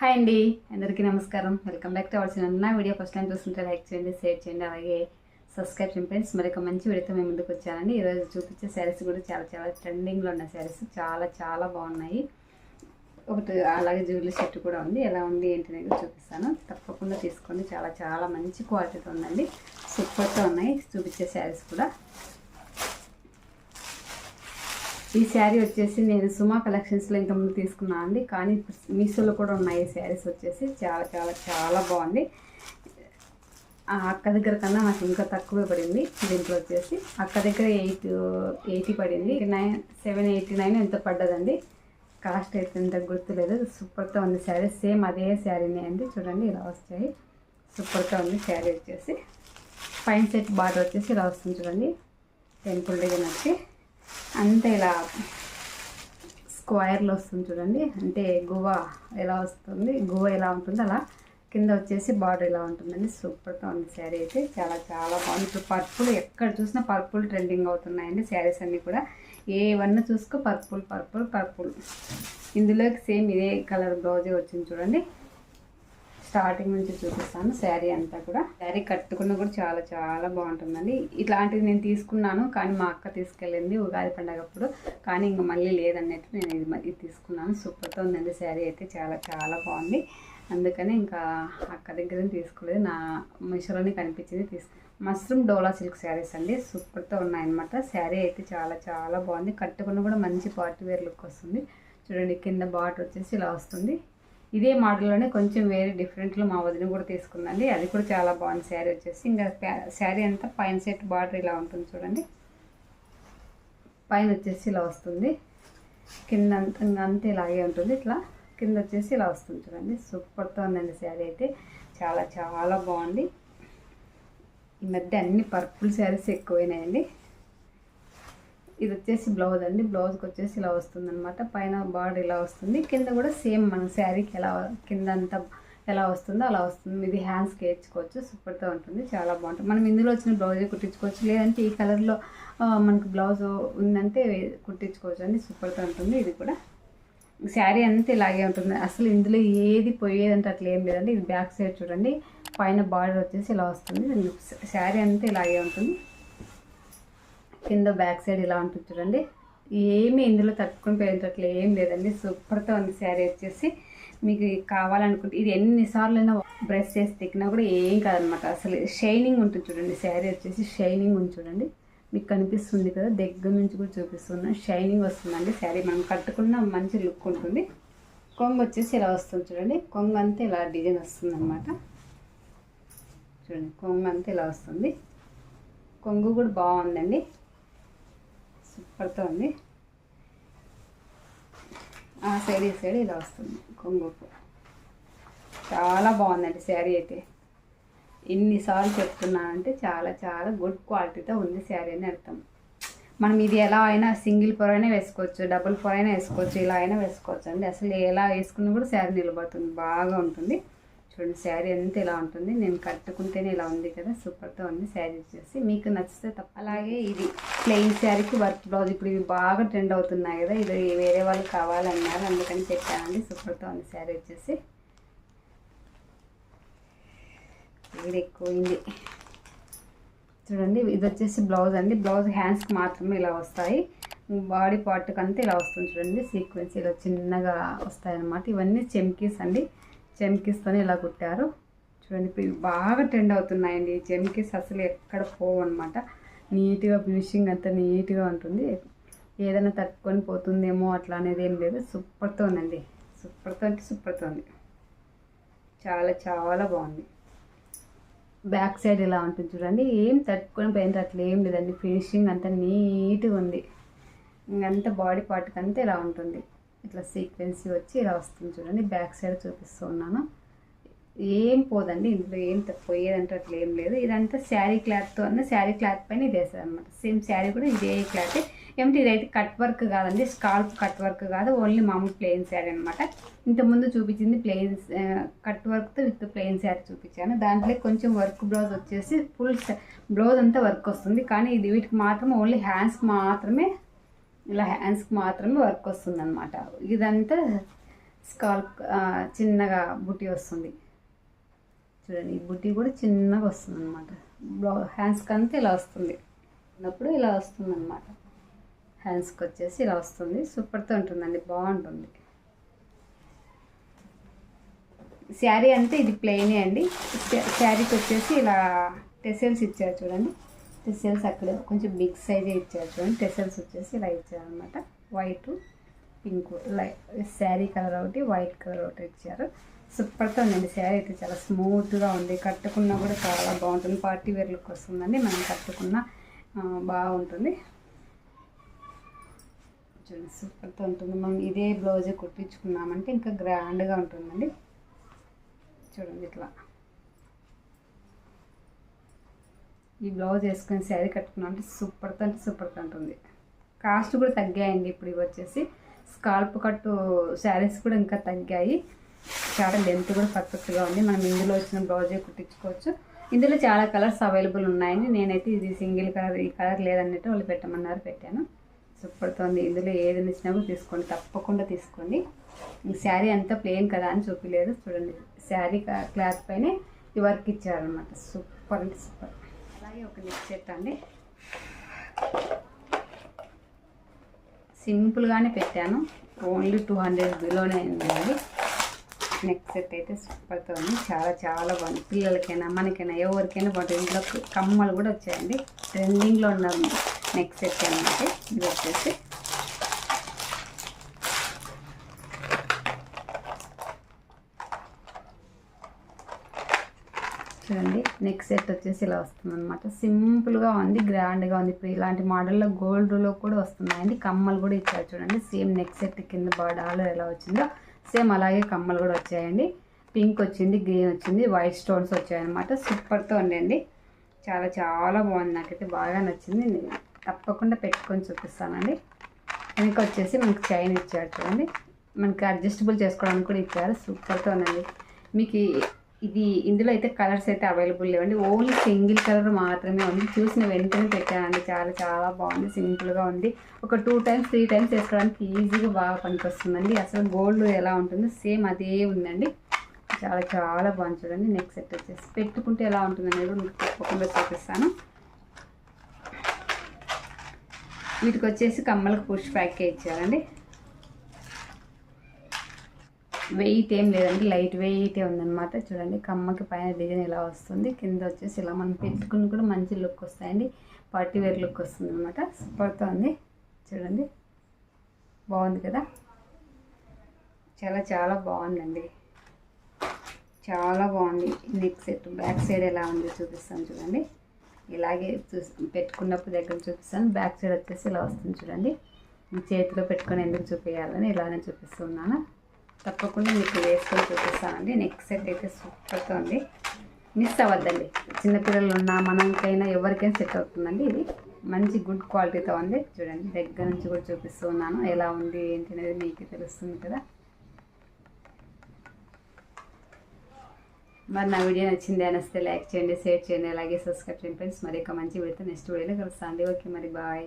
Hi అండి అందరికీ నమస్కారం. Welcome back to our channel. నా వీడియో ఫస్ట్ టైం చూస్తుంటే లైక్ చేయండి షేర్ చేయండి అలాగే సబ్స్క్రైబ్ చేయండి ఫ్రెండ్స్. మరి ఒక మంచి వీడియోతో మేము ముందుకు వచ్చానండి. ఈరోజు చూపించే శారీస్ కూడా చాలా చాలా ట్రెండింగ్లో ఉన్న శారీస్. చాలా చాలా బాగున్నాయి. ఒకటి అలాగే జ్యువెలరీ సెట్ కూడా ఉంది. ఎలా ఉంది ఏంటి అనేది చూపిస్తాను. తప్పకుండా తీసుకోండి. చాలా చాలా మంచి క్వాలిటీతో ఉందండి. సూపర్తో ఉన్నాయి. చూపించే శారీస్ కూడా. ఈ శారీ వచ్చేసి నేను సుమా కలెక్షన్స్లో ఇంకా ముందు తీసుకున్నాను అండి. కానీ మీషోలో కూడా ఉన్నాయి ఈ శారీస్ వచ్చేసి. చాలా చాలా చాలా బాగుంది. అక్క దగ్గర కన్నా నాకు ఇంకా తక్కువే పడింది దీంట్లో వచ్చేసి. అక్క దగ్గర ఎయిట్ ఎయిటీ పడింది. నైన్ సెవెన్ ఎయిటీ నైన్ ఎంత పడ్డదండి? కాస్ట్ అయితే ఎంత గుర్తులేదు. సూపర్తో ఉంది శారీ. సేమ్ అదే శారీనే అండి. చూడండి ఇలా వస్తాయి. సూపర్తో ఉంది శారీ వచ్చేసి. పైన సెట్ బార్డర్ వచ్చేసి ఇలా వస్తుంది చూడండి. టెంపుల్ డిజైన్ వచ్చి అంతే ఇలా స్క్వైర్లో వస్తుంది చూడండి. అంటే గువ ఎలా వస్తుంది? గువ ఎలా ఉంటుంది అలా కింద వచ్చేసి బార్డర్ ఇలా ఉంటుందండి. సూపర్గా ఉంది శారీ అయితే. చాలా చాలా బాగుంది. ఇప్పుడు పర్పుల్ ఎక్కడ చూసినా పర్పుల్ ట్రెండింగ్ అవుతున్నాయండి శారీస్ అన్నీ కూడా. ఏవన్నీ చూసుకో పర్పుల్ పర్పుల్ పర్పుల్. ఇందులోకి సేమ్ ఇదే కలర్ బ్లౌజే వచ్చింది చూడండి. స్టార్టింగ్ నుంచి చూపిస్తాను. శారీ అంతా కూడా. శారీ కట్టుకున్న కూడా చాలా చాలా బాగుంటుందండి. ఇట్లాంటిది నేను తీసుకున్నాను కానీ మా అక్క తీసుకెళ్ళింది ఉగాది పండగప్పుడు. కానీ ఇంకా మళ్ళీ లేదన్నట్టు నేను ఇది ఇది తీసుకున్నాను. సూపర్తో ఉందండి శారీ అయితే. చాలా చాలా బాగుంది. అందుకని ఇంకా అక్క దగ్గర తీసుకోలేదు. నా మిషోలోనే కనిపించింది తీసుకు మష్రూమ్ డోలా సిల్క్ శారీస్ అండి. సూపర్తో ఉన్నాయన్నమాట. శారీ అయితే చాలా చాలా బాగుంది. కట్టుకున్న కూడా మంచి పార్టీ వేర్ లుక్ వస్తుంది. చూడండి కింద బాటర్ వచ్చేసి ఇలా వస్తుంది. ఇదే మోడల్లోనే కొంచెం వేరే డిఫరెంట్లో మా వదిన కూడా తీసుకుందండి. అది కూడా చాలా బాగుంది శారీ వచ్చేసి. ఇంకా శారీ అంతా పైన సెట్ బార్డర్ ఇలా ఉంటుంది చూడండి. పైన వచ్చేసి ఇలా వస్తుంది. కింద అంత అంతా ఇలాగే ఉంటుంది. ఇట్లా కింద వచ్చేసి ఇలా వస్తుంది చూడండి. సూపర్తో ఉందండి శారీ అయితే. చాలా చాలా బాగుంది. ఈ మధ్య అన్ని పర్పుల్ శారీస్ ఎక్కువైనాయండి. ఇది వచ్చేసి బ్లౌజ్ అండి. బ్లౌజ్కి వచ్చేసి ఇలా వస్తుంది అనమాట పైన బార్డర్ ఇలా వస్తుంది. కింద కూడా సేమ్ మన శారీకి ఎలా కింద అంతా ఎలా వస్తుందో అలా వస్తుంది. ఇది హ్యాండ్స్కి వేయించుకోవచ్చు. సూపర్తో ఉంటుంది. చాలా బాగుంటుంది. మనం ఇందులో వచ్చిన బ్లౌజే కుట్టించుకోవచ్చు. లేదంటే ఈ కలర్లో మనకు బ్లౌజ్ ఉందంటే కుట్టించుకోవచ్చు అండి. సూపర్తో ఉంటుంది. ఇది కూడా శారీ అంతా ఇలాగే ఉంటుంది. అసలు ఇందులో ఏది పోయేదంటే అట్లా ఏం లేదండి. ఇది బ్యాక్ సైడ్ చూడండి. పైన బార్డర్ వచ్చేసి ఇలా వస్తుంది. శారీ అంతా ఇలాగే ఉంటుంది. కింద బ్యాక్ సైడ్ ఇలా ఉంటుంది చూడండి. ఏమి ఇందులో తట్టుకుని పోయేటట్లు ఏం లేదండి. సూపర్తో ఉంది శారీ వచ్చేసి. మీకు కావాలనుకుంటే ఇది ఎన్నిసార్లు అయినా బ్రష్ చేసి తిక్కినా కూడా ఏం కాదనమాట. అసలు షైనింగ్ ఉంటుంది చూడండి. శారీ వచ్చేసి షైనింగ్ ఉంది చూడండి. మీకు కనిపిస్తుంది కదా దగ్గర నుంచి కూడా చూపిస్తున్నా. షైనింగ్ వస్తుందండి శారీ. మనం కట్టుకున్న మంచి లుక్ ఉంటుంది. కొంగు వచ్చేసి ఇలా వస్తుంది చూడండి. కొంగు అంతా ఇలా డిజైన్ వస్తుంది అనమాట చూడండి కొంగు అంతా ఇలా వస్తుంది. కొంగు కూడా బాగుందండి. పడుతుంది. ఆ సైడ్ ఈ సైడ్ ఇలా వస్తుంది. కొంగుకు చాలా బాగుందండి శారీ అయితే. ఎన్నిసార్లు చెప్తున్నానంటే చాలా చాలా గుడ్ క్వాలిటీతో ఉంది శారీ అని అర్థం. మనం ఇది ఎలా అయినా సింగిల్ పొర అయినా వేసుకోవచ్చు డబుల్ పొర అయినా వేసుకోవచ్చు ఇలా అయినా వేసుకోవచ్చు అండి. అసలు ఎలా వేసుకున్నా కూడా శారీ నిలబడుతుంది బాగా ఉంటుంది. చూడండి శారీ అంతా ఇలా ఉంటుంది. నేను కట్టుకుంటేనే ఇలా ఉంది కదా సూపర్తో ఉంది. శారీ వచ్చేసి మీకు నచ్చితే తప్ప అలాగే ఇది ప్లెయిన్ శారీకి వర్క్ బ్లౌజ్ ఇప్పుడు ఇవి బాగా ట్రెండ్ అవుతున్నాయి కదా ఇది వేరే వాళ్ళు కావాలన్నారు అందుకని పెట్టానండి సూపర్తో ఉంది శారీ వచ్చేసి. ఇది ఎక్కువైంది. చూడండి ఇది వచ్చేసి బ్లౌజ్ అండి. బ్లౌజ్ హ్యాండ్స్కి మాత్రమే ఇలా వస్తాయి. బాడీ పార్ట్కి అంతా ఇలా వస్తుంది చూడండి. సీక్వెన్స్ ఇలా చిన్నగా వస్తాయన్నమాట. ఇవన్నీ చెమ్కీస్ అండి. చెమ్కీస్తోనే ఇలా కుట్టారు. చూడండి బాగా ట్రెండ్ అవుతున్నాయండి. ఈ అసలు ఎక్కడ పోవు అనమాట నీట్గా ఫినిషింగ్ అంతా నీట్గా ఉంటుంది. ఏదైనా తట్టుకొని పోతుందేమో అట్లా అనేది ఏం లేదు. సూపర్తో ఉందండి. సూపర్తో అంటే సూపర్తో ఉంది. చాలా చాలా బాగుంది. బ్యాక్ సైడ్ ఇలా ఉంటుంది చూడండి. ఏం తట్టుకొని పోయిన అట్లా ఏం లేదండి. ఫినిషింగ్ అంతా నీట్గా ఉంది. ఇంకంతా బాడీ పార్ట్కి అంతా ఇలా ఉంటుంది. ఇట్లా సీక్వెన్సీ వచ్చి ఇలా వస్తుంది చూడండి బ్యాక్ సైడ్ చూపిస్తూ ఉన్నాను. ఏం పోదండి ఇందులో ఏం పోయేదంటే అట్లా ఏం లేదు. ఇదంతా శారీ క్లాత్తో అన్న శారీ క్లాత్ పైన ఇది అనమాట సేమ్ శారీ కూడా ఇదే క్లాత్. ఏమిటి ఇదైతే కట్ వర్క్ కాదండి స్కాల్ప్ కట్ వర్క్ కాదు ఓన్లీ మామూలు ప్లెయిన్ శారీ అనమాట ఇంతకుముందు చూపించింది ప్లెయిన్ కట్ వర్క్తో విత్ ప్లెయిన్ శారీ చూపించాను. దాంట్లో కొంచెం వర్క్ బ్లౌజ్ వచ్చేసి ఫుల్ బ్లౌజ్ అంతా వర్క్ వస్తుంది. కానీ ఇది వీటికి మాత్రం ఓన్లీ హ్యాండ్స్కి మాత్రమే ఇలా హ్యాండ్స్కి మాత్రమే వర్క్ వస్తుంది అనమాట ఇదంతా స్కాల్ప్ చిన్నగా బుట్టి వస్తుంది. చూడండి ఈ బుట్టి కూడా చిన్నగా వస్తుంది అనమాట బ్లౌ హ్యాండ్స్కి అంతా ఇలా వస్తుంది. ఉన్నప్పుడు ఇలా వస్తుంది అనమాట హ్యాండ్స్కి వచ్చేసి ఇలా వస్తుంది. సూపర్తో ఉంటుందండి బాగుంటుంది. శారీ అంటే ఇది ప్లెయినే అండి. శారీకి వచ్చేసి ఇలా టెసెల్స్ ఇచ్చారు చూడండి. టెసెల్స్ అక్కడ కొంచెం బిగ్ సైజే ఇచ్చారు చూడండి. టెసెల్స్ వచ్చేసి ఇలా ఇచ్చారు అనమాట white pink light sari colour ఒకటి వైట్ కలర్ ఒకటి ఇచ్చారు. సూపర్గా ఉందండి. శారీ అయితే చాలా స్మూత్గా ఉంది. కట్టుకున్నా కూడా చాలా బాగుంటుంది. పార్టీ వేర్ లుక్ వస్తుందండి. మనం కట్టుకున్న బాగుంటుంది. చూడండి సూపర్తో ఉంటుంది. మనం ఇదే బ్లౌజ్ కుట్టించుకున్నామంటే ఇంకా గ్రాండ్గా ఉంటుందండి. చూడండి ఇట్లా. ఈ బ్లౌజ్ వేసుకొని శారీ కట్టుకున్నాం అంటే సూపర్తో అంటే సూపర్తో ఉంటుంది కాస్ట్ కూడా తగ్గాయండి ఇప్పుడు ఇవి వచ్చేసి. స్కాల్ప్ కట్టు శారీస్ కూడా ఇంకా తగ్గాయి. చాలా లెంత్ కూడా పర్ఫెక్ట్గా ఉంది. మనం ఇందులో వచ్చిన బ్లౌజే కుట్టించుకోవచ్చు. ఇందులో చాలా కలర్స్ అవైలబుల్ ఉన్నాయని నేనైతే ఇది సింగిల్ కలర్ ఈ కలర్ లేదన్నట్టు వాళ్ళు పెట్టమన్నారు పెట్టాను. సూపర్తో ఉంది. ఇందులో ఏది నచ్చినా కూడా తీసుకోండి. తప్పకుండా తీసుకోండి. ఈ శారీ అంతా ప్లెయిన్ కదా అని చూపించలేదు చూడండి. శారీ క్లాత్ పైనే ఈ వర్క్ ఇచ్చారనమాట సూపర్ అంటే సూపర్ అలాగే ఒక నెక్ సెట్ అండి సింపుల్గానే పెట్టాను. ఓన్లీ టూ హండ్రెడ్ బిలోనే ఉందండి. నెక్ సెట్ అయితే సూపర్తో ఉంది. చాలా చాలా బాగుంది. పిల్లలకైనా మనకైనా ఎవరికైనా బాగుంటుంది. ఇంట్లో కమ్మలు కూడా వచ్చాయండి. ట్రెండింగ్లో ఉన్న నెక్ సెట్ అనమాట ఇది వచ్చేసి చూడండి. నెక్ సెట్ వచ్చేసి ఇలా వస్తుంది అనమాట సింపుల్గా ఉంది గ్రాండ్గా ఉంది. ఇప్పుడు ఇలాంటి మోడల్లో గోల్డ్లో కూడా వస్తున్నాయండి. కమ్మలు కూడా ఇచ్చారు చూడండి. సేమ్ నెక్ సెట్ కింద డాలర్ ఎలా వచ్చిందో సేమ్ అలాగే కమ్మలు కూడా వచ్చాయండి. పింక్ వచ్చింది గ్రీన్ వచ్చింది వైట్ స్టోన్స్ వచ్చాయన్నమాట. సూపర్తో ఉండండి. చాలా చాలా బాగుంది. నాకైతే బాగా నచ్చింది. నేను తప్పకుండా పెట్టుకొని చూపిస్తానండి. వెనక వచ్చేసి మనకి చైన్ ఇచ్చారు చూడండి. మనకి అడ్జస్టబుల్ చేసుకోవడానికి కూడా ఇచ్చారు. సూపర్తో ఉందండి. మీకు ఇది ఇందులో అయితే కలర్స్ అయితే అవైలబుల్ లేవండి. ఓన్లీ సింగిల్ కలర్ మాత్రమే ఉంది. చూసిన వెంటనే పెట్టానండి. చాలా చాలా బాగుంది. సింపుల్గా ఉంది. ఒక టూ టైమ్స్ త్రీ టైమ్స్ వేసుకోవడానికి ఈజీగా బాగా పనికొస్తుందండి. అసలు గోల్డ్ ఎలా ఉంటుందో సేమ్ అదే ఉందండి. చాలా చాలా బాగుంది చూడండి. నెక్ సెట్ వచ్చేసి పెట్టుకుంటే ఎలా ఉంటుంది అనేది మీకు తప్పకుండా చూపిస్తాను. వీటికి వచ్చేసి కమ్మలకు పుష్ ప్యాకే ఇచ్చారండి వెయిట్ ఏం లేదండి లైట్ వెయిట్ ఉందన్నమాట. చూడండి కమ్మకి పైన డిజైన్ ఇలా వస్తుంది. కింద వచ్చేసి ఇలా మనం పెట్టుకుని కూడా మంచి లుక్ వస్తాయండి. పార్టీ వేర్ లుక్ వస్తుంది అనమాట సూపర్తో ఉంది. చూడండి బాగుంది కదా? చాలా చాలా బాగుందండి. చాలా బాగుంది. నెక్ సెట్ బ్యాక్ సైడ్ ఎలా ఉంది చూపిస్తాను చూడండి. ఇలాగే చూసి పెట్టుకున్నప్పుడు దగ్గర చూపిస్తాను. బ్యాక్ సైడ్ వచ్చేసి ఇలా వస్తుంది చూడండి. చేతిలో పెట్టుకొని ఎందుకు చూపించాలని ఇలానే చూపిస్తున్నాను. తప్పకుండా మీకు వేసుకొని చూపిస్తానండి. నెక్ సెట్ అయితే సూపర్గా ఉంది. మిస్ అవ్వద్దండి. చిన్నపిల్లలు ఉన్నా మనకైనా ఎవరికైనా సెట్ అవుతుందండి ఇది. మంచి గుడ్ క్వాలిటీతో ఉంది. చూడండి దగ్గర నుంచి కూడా చూపిస్తూ ఉన్నాను. ఎలా ఉంది ఏంటి అనేది మీకు తెలుస్తుంది కదా. మరి నా వీడియో నచ్చింది అనిస్తే లైక్ చేయండి షేర్ చేయండి. అలాగే సబ్స్క్రైబ్ చేయండి ఫ్రెండ్స్ మరి ఒక మంచి వీడియోతో నెక్స్ట్ వీడియోలో కలుస్తాను ఓకే మరి బాయ్